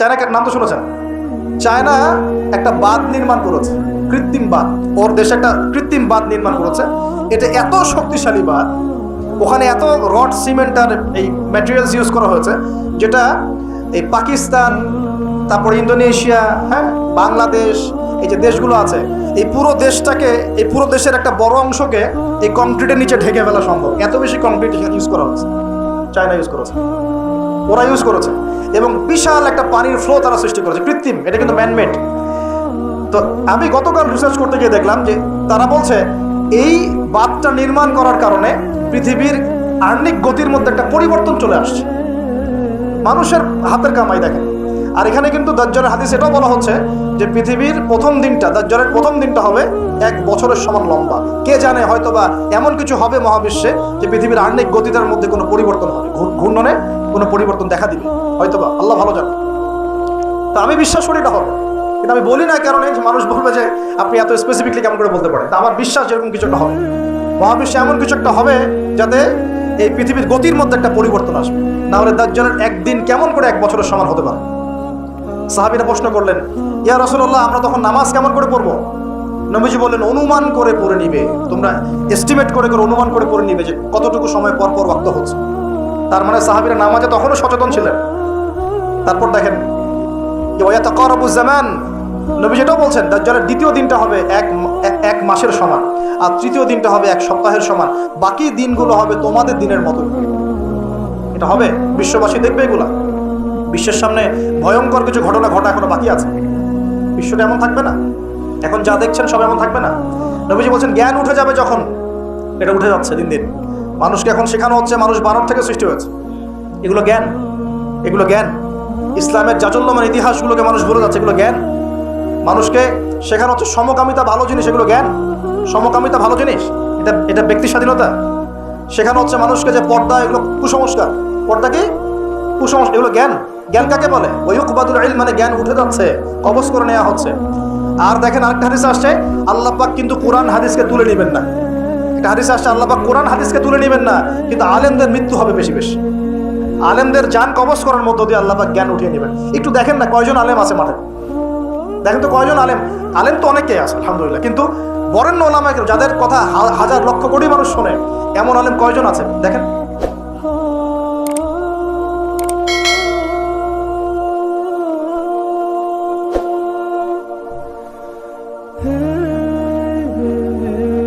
চায়নাকে নাম তো শুনেছেন? চায়না একটা বাঁধ নির্মাণ করেছে, কৃত্রিম বাঁধ। ওর দেশে একটা কৃত্রিম বাঁধ নির্মাণ করেছে। এটা এত শক্তিশালী বাঁধ, ওখানে এত রড, সিমেন্ট আর এই ম্যাটেরিয়ালস ইউজ করা হয়েছে, যেটা এই পাকিস্তান, তারপর ইন্দোনেশিয়া হ্যাঁ বাংলাদেশ, এই যে দেশগুলো আছে, এই পুরো দেশটাকে, এই পুরো দেশের একটা বড় অংশকে এই কংক্রিটের নিচে ঢেকে ফেলা সম্ভব। এত বেশি কংক্রিট ইউজ করা হচ্ছে চায়না ইউজ করা করেছে। ওরা ইউজ করেছে। এবং বিশাল একটা পানির ফ্লো তারা সৃষ্টি করেছে। কৃত্রিম, এটা কিন্তু ম্যানমেড তো আমি গতকাল রিসার্চ করতে গিয়ে দেখলাম যে তারা বলছে, এই বাঁধটা নির্মাণ করার কারণে পৃথিবীর আর্নিক গতির মধ্যে একটা পরিবর্তন চলে আসছে। মানুষের হাতের কামাই দেখেন। আর এখানে কিন্তু দাজ্জালের হাদিস এটাও বলা হচ্ছে যে পৃথিবীর প্রথম দিনটা, দাজ্জালের প্রথম দিনটা হবে এক বছরের সমান লম্বা। কে জানে হয়তোবা এমন কিছু হবে মহাবিশ্বে যে পৃথিবীর আর্নিক গতিটার মধ্যে কোনো পরিবর্তন হবে। ঘূর- ঘূর্ণনে কোনো পরিবর্তন দেখা দিবে। হয়তোবা, আল্লাহ ভালো জানে। তা আমি বিশ্বাস করি এটা হবে। কিন্তু আমি বলি না কারণে মানুষ বলবে যে আপনি এত স্পেসিফিকলি কেমন করে বলতে পারেন। তা আমার বিশ্বাস এরকম কিছু একটা হবে। মহাবিশ্বে এমন কিছু একটা হবে যাতে এই পৃথিবীর গতির মধ্যে একটা পরিবর্তন আসবে। না হলে দাজ্জালের একদিন কেমন করে এক বছরের সমান হতে পারে? সাহাবিরা প্রশ্ন করলেন, ইয়া রসুল্লাহ আমরা তখন নামাজ কেমন করে পড়ব? নবীজি বললেন, অনুমান করে পড়ে নিবে। তোমরা এস্টিমেট করে করে অনুমান করে পড়ে নিবে যে কতটুকু সময় পর পর রক্ত হচ্ছে। তার মানে সাহাবিরা নামাজে তখনও সচেতন ছিলেন। তারপর দেখেন জামান, নবী যেটাও বলছেন, দাজ্জালের দ্বিতীয় দিনটা হবে এক- এক মাসের সমান, আর তৃতীয় দিনটা হবে এক সপ্তাহের সমান। বাকি দিনগুলো হবে তোমাদের দিনের মতো এটা হবে বিশ্ববাসী দেখবে এগুলা। বিশ্বের সামনে ভয়ঙ্কর কিছু ঘটনা ঘটা এখনও বাকি আছে। বিশ্বটা এমন থাকবে না। এখন যা দেখছেন সব এমন থাকবে না। নবীজি বলছেন, জ্ঞান উঠে যাবে যখন। এটা উঠে যাচ্ছে দিন দিন। মানুষকে এখন শেখানো হচ্ছে, মানুষ বানর থেকে সৃষ্টি হয়েছে। এগুলো জ্ঞান। এগুলো জ্ঞান। ইসলামের জাচল্যমান ইতিহাসগুলোকে মানুষ ভুলে যাচ্ছে, এগুলো জ্ঞান। মানুষকে শেখানো হচ্ছে সমকামিতা ভালো জিনিস, এগুলো জ্ঞান। সমকামিতা ভালো জিনিস, এটা এটা ব্যক্তি স্বাধীনতা। শেখানো হচ্ছে মানুষকে যে পর্দা, এগুলো কুসংস্কার। পর্দা কি? কুসংস্কার, এগুলো জ্ঞান। জ্ঞান কাকে বলে? ওয়ুকবাদুল ইলম মানে জ্ঞান উঠে যাচ্ছে, কবজ করে নেওয়া হচ্ছে। আর দেখেন আরেকটা হাদিস আসছে, আল্লাহ পাক কিন্তু কোরআন হাদিসকে তুলে নেবেন না। একটা হাদিস আসছে, আল্লাহ বা কোরআন হাদিসকে তুলে নেবেন না, কিন্তু আলেমদের মৃত্যু হবে বেশি বেশি। আলেমদের যান কবচ করার মধ্য দিয়ে আল্লাহ বা জ্ঞান উঠিয়ে নেবেন। একটু দেখেন না কয়জন আলেম আছে মাঠে? দেখেন তো কয়জন আলেম? আলেম তো অনেকেই আছে, আলহামদুলিল্লাহ। কিন্তু বরেণ্য ওলামাকে যাদের কথা হাজার লক্ষ কোটি মানুষ শোনে, এমন আলেম কয়জন আছে? দেখেন।